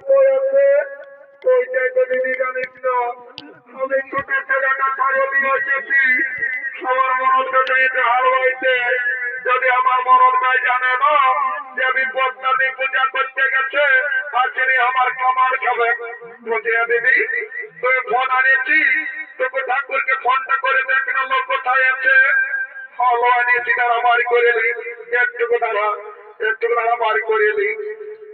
কই আছে। যদি আমার কামার খাবে বলছি "হ্যাঁ তুই ফোন আনিয়েছি। তোকে ঠাকুরকে ফোনটা করে দেখ না লোক কোথায় আছে। হলো আনিয়েছি তারা বাড়ি করে একটুকু তারা একটুকু তারা বাড়ি করে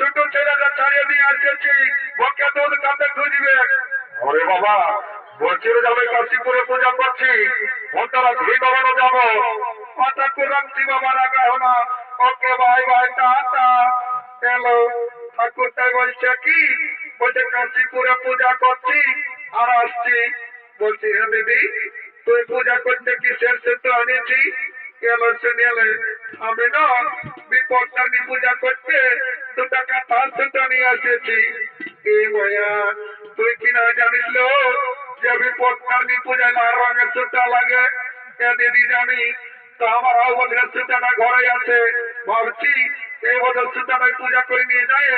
ছোট ছেলেটা ছাড়িয়ে দিয়ে আসছি বকে দুধ কাতে খুঁজবে ওরে বাবা বলছি রে যাবে কাশীপুরে পূজা করছি। ওটারা ঘি বাবানো যাব। কথা রাখছি বাবা রাখা না okay bye bye tata. Hello ঠাকুরটাই বলছে কি? বলছে কাশীপুরে পূজা করছি আর আসছি। বলছি হ্যাঁ দিদি তুই পূজা করতে কি শেষ তো আনিয়েছি গেল আমি না বিপদটানি পূজা করতে দু টাকা সেটা নিয়ে এসেছি। এ মায়া, তুই কি না জানিস যে বিপদটানি পূজায় লাল রঙের সুতা লাগে? এ দিদি জানি ঘরে আছে। ভাবছি এই বছর পূজা করে নিয়ে যায়।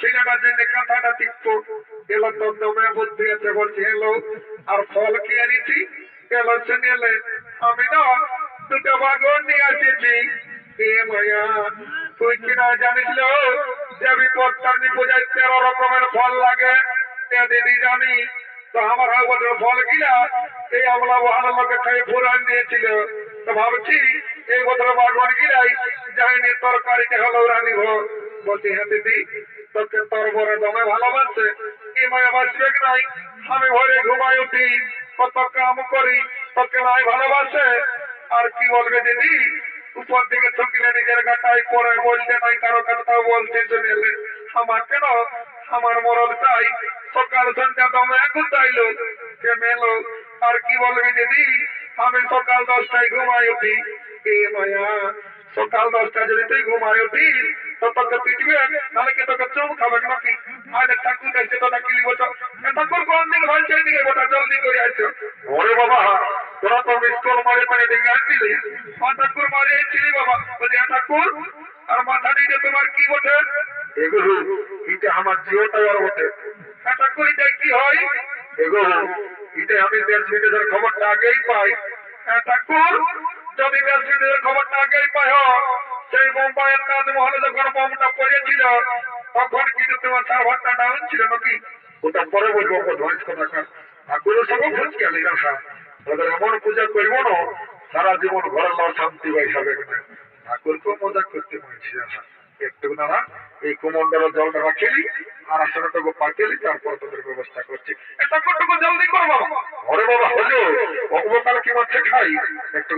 ছেলেটার জন্য কাঁথাটা টিকতো এলো বুদ্ধি আছে বলছি, এলো, আর ফল কি এনেছি এলো শুনেলে আমি না দুটো বাগন নিয়ে আসেছি তুই কি না জানিস যে বিপদটানি পূজায় তেরো রকমের ফল লাগে দিদি জানি তো আমার বছর ফল কিনা এই আমলা ভালো লোকে খাই পুরান দিয়েছিল তো ভাবছি এই বছর বাগন গিরাই যাইনি তরকারিতে হলো রানিব বলছি হ্যাঁ দিদি, তোকে তোর বড় দমে ভালোবাসে। কি মায়া বাঁচবে নাই আমি ভরে ঘুমাই উঠি। কত কাম করি। তোকে নাই ভালোবাসে। আর কি বলবে দিদি? উপর থেকে ঠকিলে নিজের গাটাই পরে বলতে নাই কারও কথা বলতে শুনেলে আমার কেন? আমার মরণ চাই। সকাল সন্ধ্যা দমে এখন কে মেলো? আর কি বলবে দিদি? আমি সকাল দশটায় ঘুমাই উঠি। এ মায়া, সকাল দশটা যদি তুই ঘুমাই উঠিস তো তোকে পিটবে নাহলে কি তোকে চুম খাবে নাকি? আরে ঠাকুর দেখছে তো নাকি বলছো ঠাকুর কোন দিকে ভাই সেই দিকে গোটা জলদি করে আসছো ওরে বাবা তোরা তো স্কুল মারে মানে দেখে আসছিলি? ঠাকুর মারে এসেছিলি বাবা। হ্যাঁ ঠাকুর আর মাথা দিয়ে তোমার কি বটে? এগুলো এটা আমার জিওটাই আর বটে। হ্যাঁ ঠাকুর এটা কি হয়? এগুলো এটা আমি দেশ বিদেশের খবরটা আগেই পাই। হ্যাঁ ঠাকুর যদি দেশ বিদেশের খবরটা আগেই পাই হ, সেই বোম্বাইয়ের তাজমহলে যখন বোমটা পড়েছিল, তখন কিন্তু তোমার সার্ভারটা ডাউন ছিল নাকি? ওটা পরে বলব ধ্বংস কথা ঠাকুরের সঙ্গে ফুচকে আলি রাখা। ওদের এমন পূজা করব না, সারা জীবন ঘরের লোক শান্তি পাই হবে কিনা মজা করতে পারছি আশা একটু এই জলটা রাখিলি আর তারপর তোদের ব্যবস্থা করছি। এটা কতটুকু জলদি করব। ঘরে বাবা হলো অবতার কি মাছে খাই। একটু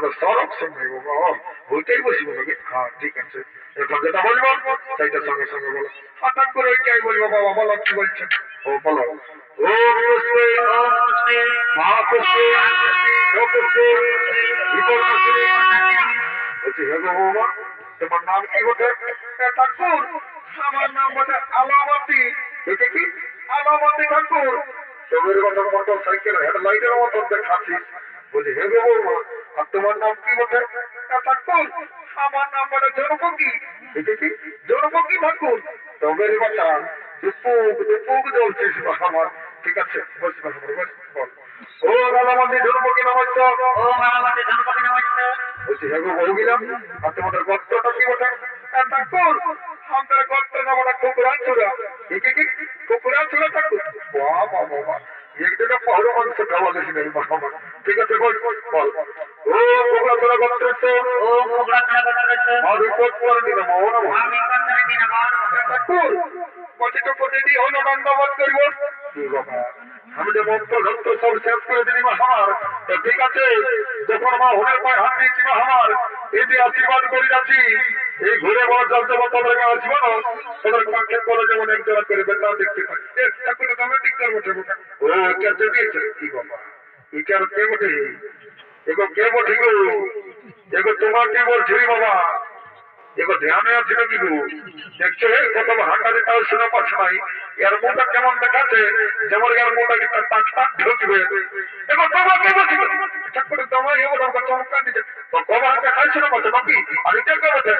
সঙ্গে বাবা ওইটাই বসবো নাকি? হ্যাঁ ঠিক আছে। এখন যেটা বলব। সঙ্গে সঙ্গে বলো। হঠাৎ করে বলব, বাবা, বলো, কি ও, বলো। ঠাকুর আলামতি। ঠাকুর। সাইকেল হেডলাইটের মতন দেখাচ্ছিস। বলছি, হে গো বৌমা আর তোমার নাম কি এ ঠাকুর আমার নাম জনপঙ্কি এটা কি? জনপঙ্কি ঠাকুর। তোদের বাচ্চা দুপুক দুপুক জ্বলছিস আমার। ঠিক আছে বস বস বস বল ও আলামতি জনপঙ্কি নমস্কার ও মামাবাতে ধনপতি নমস্কার বলছি হ্যাঁ গো বউ গেলাম। আর তোমাদের গর্তটা কি বটে? ঠাকুর। আমাদের গর্ত নামটা কুকুরান চূড়া কি কি? কুকুরান চূড়া ঠাকুর বাহ বাহ। খাওয়া নেই ঠিক আছে বল। বল। ও ও রয়েছে আর করে আমি দিন হলো করব। আমি যে মন্ত্র সব শেষ করে দিলি মা আমার। তো ঠিক আছে। যখন মা হলে পায় হাত দিয়েছি মা আমার। এই যে আশীর্বাদ করে যাচ্ছি। এই ঘুরে বড় চলতে বা আমার জীবন তোদের কাছে বলে যেমন এক জোড়া করে বেতন দেখতে পাই। তুমি ঠিক করব ঠেবুটা ও একটা দিয়েছে কি বাবা এটা কে বটে এগো কে বটে গো। এগো, তোমার কে বলছি বাবা? এগো ধ্যানে আছে নাকি গো দেখছ হে, কত হাঁটাতে তাও শুনে পাচ্ছ নাই। এর মুখটা কেমন দেখাচ্ছে? যেমন এর মুখটা কি টাক টাক ঢুকবে এগো তোমার কে বলছি? ঠিক করে তোমার এগো তোমার চমৎকার দিচ্ছে। তো কবার হাতে খাই শুনে পাচ্ছ নাকি আর এটা কে বলছে?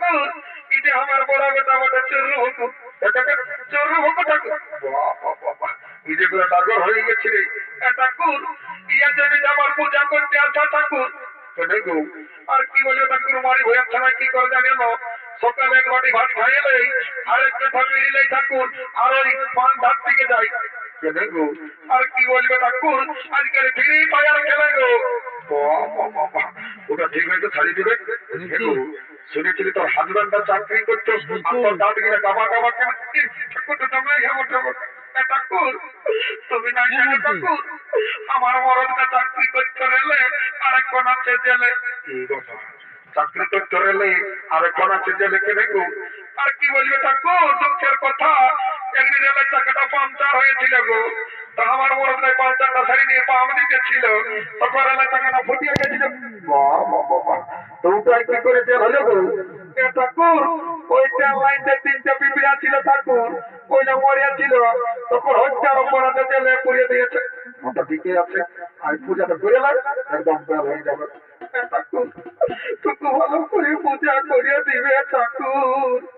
কু এটা আমার বড় বেটা বটে চুরু হুকু এটাকে চুরু হুকু ঠাকুর। বাবা বাবা, এই যেগুলো ডাগর হয়ে গেছে রে। এটা কুর ইয়া যদি আমার পূজা করতে ঠাকুর দেখো। আর কি বলে ঠাকুর মারি ভয়ার সময় কি করে জানি না সকালে এক বাটি ভাত খাইলে আর একটা ঠাকুর এলে ঠাকুর আর ওই পান ধার থেকে যাই। কে দেখো? আর কি বলবে ঠাকুর? আজকাল ফিরেই বাজার খেলে গো। ওটা ঠিক হয়তো ছাড়িয়ে দিবে। শুনেছিলি তোর হাজবেন্ডটা চাকরি করতো দাঁত গিয়ে গাবা গাবা কেন ঠাকুর তো তোমরা হেমো এ ঠাকুর তুমি না জানো ঠাকুর আমার মরণটা চাকরি করতে রেলে আরেকজন আছে জেলে। চাকরি করতে রেলে আরেকজন আছে জেলে কে দেখো আর কি বলবে ঠাকুর? দুঃখের কথা। একদিন রেলের চাকাটা পাংচার হয়েছিল গো। তা আমার মরদটাই পাংচারটা সারি নিয়ে পাম দিতেছিল তখন রেলের চাকাটা ফুটিয়ে গেছিল। কি হলো গো ঠাকুর, ওই ট্রেন ছিল ঠাকুর। ওইটা মরিয়া ছিল। তখন হত্যার অপরাধে জেলে পুড়িয়ে দিয়েছে। ওটা ঠিকই আছে। আর পূজাটা করে লাগ একদম বেল হয়ে যাবে। ঠাকুর ভালো করে পূজা করিয়ে দিবে ঠাকুর।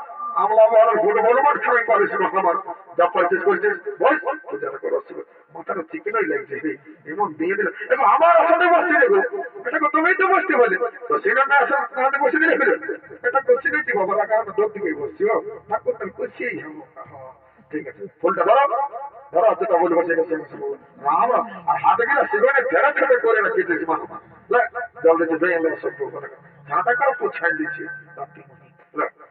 আমলা খারাপ পারিস আমার যা করছিস বল পূজাটা করে আসছিল মাথাটা ঠিক নাই। লাগছে। এমন দিয়ে দিল এখন আমার আসলে বসতে দেবো। এটা তুমি তো বসতে বলে। তো বসে দিলে এটা করছি নাকি বাবা রাখা দোর বসছি, ও। ঠাকুর, তাহলে করছি ঠিক আছে। ফুলটা ধরো। ধরো যেটা সঙ্গে সঙ্গে রাম আর হাতে গেলে সেখানে ফেরা ফেরা করে রাখি মা জল না পোছাই দিচ্ছি।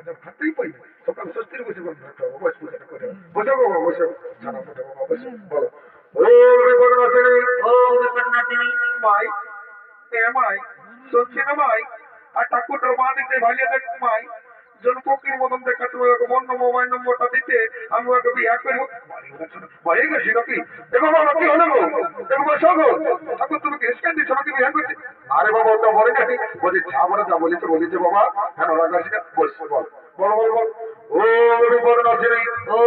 হয়েছে খাতেই পাই না। সকাল ষষ্ঠীর বসে বলব, একটা বস পূজাটা করে বসো বাবা বসো ছানা ফোটা বাবা বসো বলো। ও বিপদ আছে ও মাই, এ মাই শুনছি মাই? আর ঠাকুরটার মা ভালিয়া দেখ মাই। জনপক্ষীর মতন দেখা তোমার অন্য মোবাইল নম্বরটা দিতে। আমি ওকে গেছি নাকি? দেখো বাবা কি হলো দেখো ঠাকুর, তুমি কি স্ক্যান দিচ্ছ নাকি আরে বাবা, ওটা বলে নাকি? বলছি ছাবরা যা বলেছে বলেছে বাবা। হ্যাঁ রাগাছি না? বস বল। বল বল বল। ও বিপদ ও,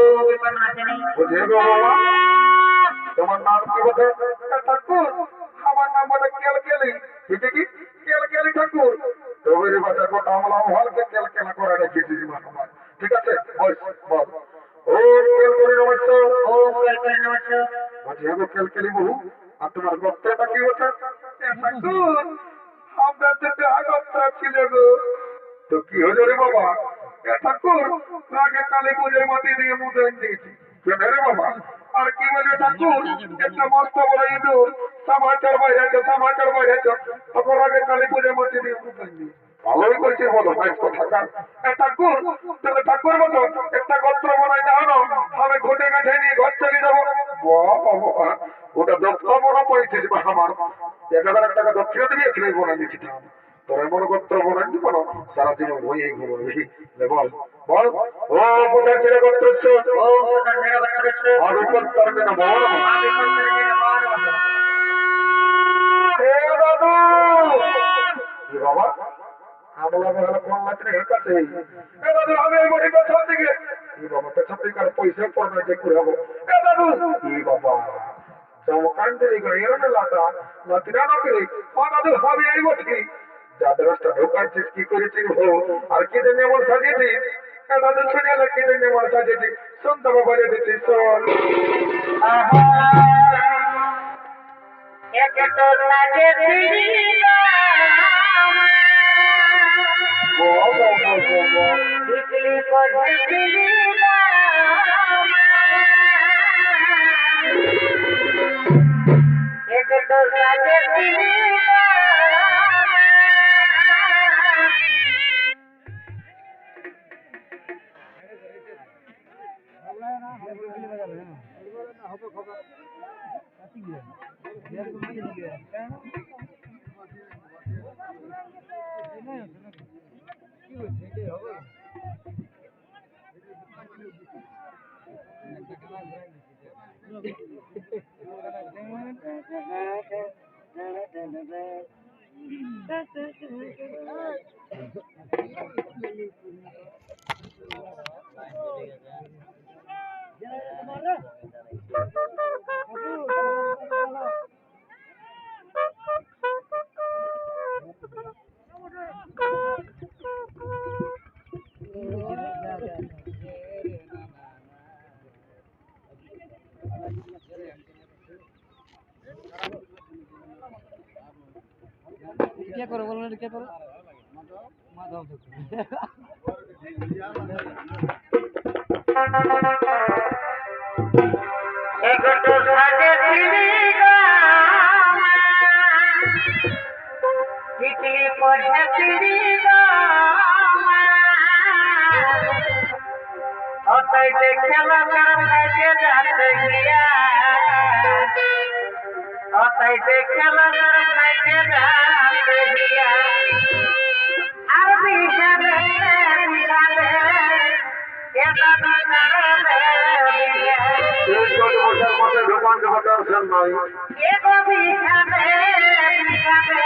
বলছি গো বাবা। তোমার নাম কি বটে ঠাকুর, আমার নাম বটে কেল কেলি ঠিক কি? কেল কেলি ঠাকুর। কেলা করে রেখেছি জীবন আমার ঠিক আছে? বস বল ও কেলি নমস্কার ও কেলকেলি নমস্কার বলছি হ্যাঁ গো কেল কেলি বহু। আর তোমার গোত্রটা কি হচ্ছে? আমরা তো আগত্রা ছিল গো। তো কি রে বাবা? ঠাকুর আগে কালী পুজোর মাটি দিয়ে মুদ্রণ দিয়েছি। কেন রে বাবা? আর কি বলবে ঠাকুর একটা মস্ত বড় ইঁদুর। সমাচার বাইরেছে সমাচার বাইরেছে তখন আগে কালী পুজোর মাটি দিয়ে ভালোই করছিস বলো ঠাকুর ঠাকুর মতো একটা গোত্র বানাই দাও না আমি ঘুটে কাঠে নিয়ে ঘর চলে যাব। ওটা দক্ষিণ বড় পড়েছিস আমার। এক হাজার টাকা দক্ষিণ দিয়েছিল বোনা দিয়েছিলাম তোরা মনে গোত্র বোনা দিব না সারা জীবন হয়ে ঘুরো বল বল ও কোথায় ছেড়ে গোত্র ও বিপন্নাথিনী বৎসরস্য আর উপর পারবে না বল এ দাদু কি বাবা আমলা বলে কোন মাত্রে দাদু দিকে পয়সা পড়বে যে করে এ দাদু কি বাবা চমকান্তরি গড়িয়ে লাতা নতিরা নকরি অনাদু হবে এই বটি যাদের ঢোকাচ্ছিস কি করেছিস আর কি দিন এমন সাজিয়েছিস দাদু শুনে এলো কি দিন এমন সাজিয়েছিস শোন এক তো লাগে বো বো বো বো বো বিজলি কে করো বলো কে করো? মাধব এক দেখলা কাছে যাতে গিয়া অতই দেখলা কাছে যাতে গিয়া আর বিজাবে বিজাবে এটা দর্শন নয় এগো বিজাবে বিজাবে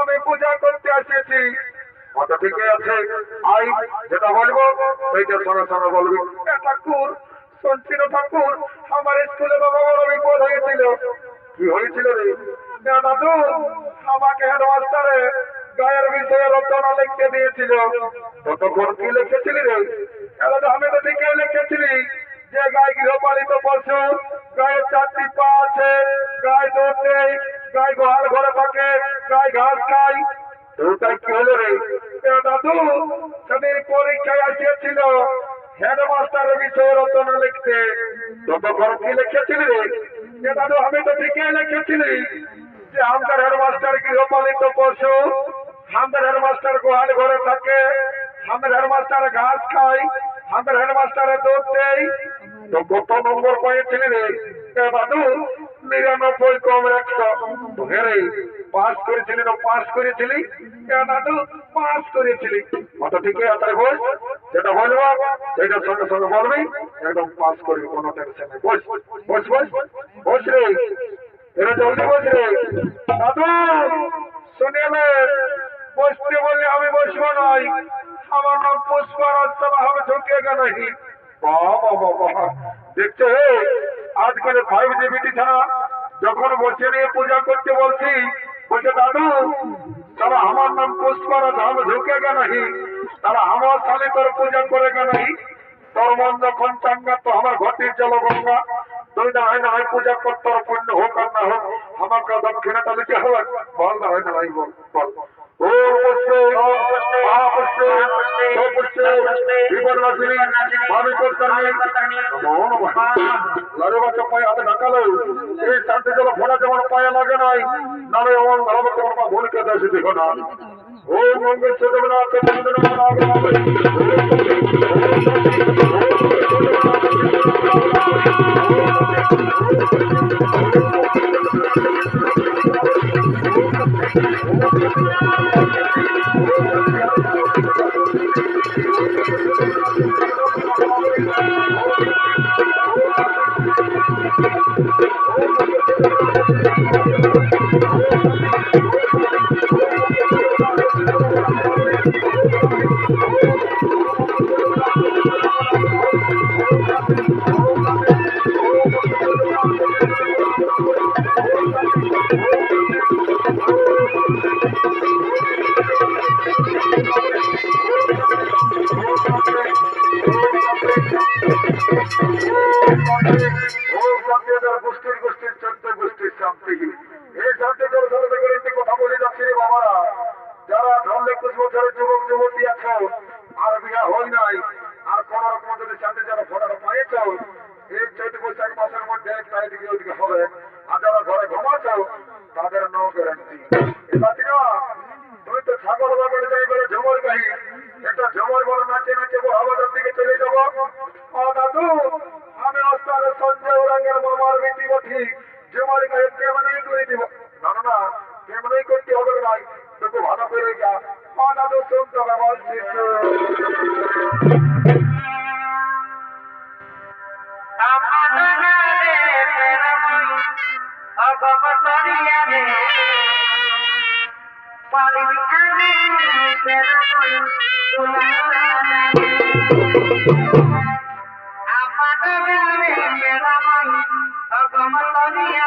আমি পূজা করতে আসিয়েছি। আচ্ছা ঠিক আছে। আই যেটা বলব সেইটা সঙ্গে সঙ্গে বলবি। ঠাকুর শুনছিল ঠাকুর আমার স্কুলে বাবা বড় বিপদ হয়েছিল। কি হয়েছিল রে? দাদু আমাকে হেডমাস্টারে গায়ের বিষয়ে রচনা লিখতে দিয়েছিল। ততক্ষণ কি লিখেছিলি রে? তো আমি তো ঠিকই লিখেছিলি যে গায়ে গৃহপালিত পশু গায়ের চারটি পা আছে গায়ে দুধ নেই গায়ে গোহাল ঘরে থাকে গায়ে ঘাস খায়। ওটাই কি হলো রে? দাদু, সেদিন পরীক্ষায় আসিয়েছিল গৃহপালিত পশু আমাদের হেডমাস্টার গোহাল ঘরে থাকে আমাদের হেডমাস্টার ঘাস খায় আমাদের হেডমাস্টারের দুধ দেয়। তো কত নম্বর পেয়েছিলি রে? দাদু নিরানব্বই কম একশো রে পাস করেছিলি না পাস করেছিলি? পাস করেছিলি। কত ঠিকই আছে বস যেটা বলব সেটার সঙ্গে সঙ্গে বলবি। একদম পাস করবি, কোনো টেনশন নেই। বস বস বস বস রে। এরা জলদি বস রে। দাদু শুনিলে বসতে বললে আমি বসবো নয় আমার নাম পুষ্পারাজ সভা হবে বাবা বাবা দেখছ হে আজকাল ফাইভ জিবিটি ছাড়া যখন বসে নিয়ে পূজা করতে বলছি, বলছে, দাদু, তারা আমার নাম পুষ্পারাজ আমি ঝুঁকেগা নাহি তারা আমার সালে তোর পূজা করেগা নাহি তোর মন যখন চাঙ্গা, তো আমার ঘটির জল গঙ্গা তুই না হয় না হয় পূজা কর, তোর পুণ্য হোক আর না হোক, আমাকে দক্ষিণাটা দিতে হবে। বল না হয় না হয় বল বল। পায়ে লাগে নাই নালে অমন ভালো তোমার দেশে দেখো না ও মঙ্গল সুদেবনাথ বন্দনা তুমি তো ছাগল বাগানে যাই বলে ঝুমর গাহি। একটা ঝুমর বড় নাচে নাচে হাওয়াটার দিকে চলে যাব। ও দাদু, আমি বঠি। আমাদের প্রেরময় অগমতরিয়া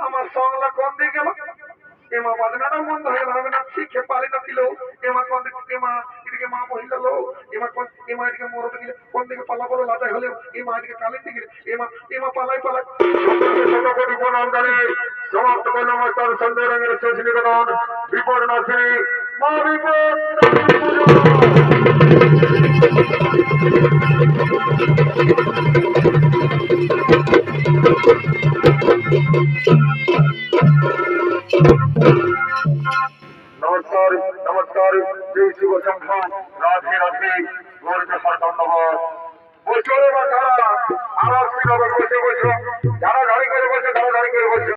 আমার সংলা কোন দিকে গেল এমা বাজনাটা বন্ধ হয়ে গেল আমি না শিখে না ছিল এমা কোন দিকে এমা এদিকে মা মহিলা লো এমা কোন এমা এদিকে মরদ দিকে কোন দিকে পালা বলো লাটাই হলেও সমাপ্ত করলাম তার সন্দেহ রঙের শেষ নিবেদন বিপদ বিপদ নমস্কার নমস্কার, জয় শিব সংঘ রাধে রাধে, গৌরীতে বসো এবার তারা আবার বসে বসে যারা গাড়ি করে বসে, তারা গাড়ি করে বসে।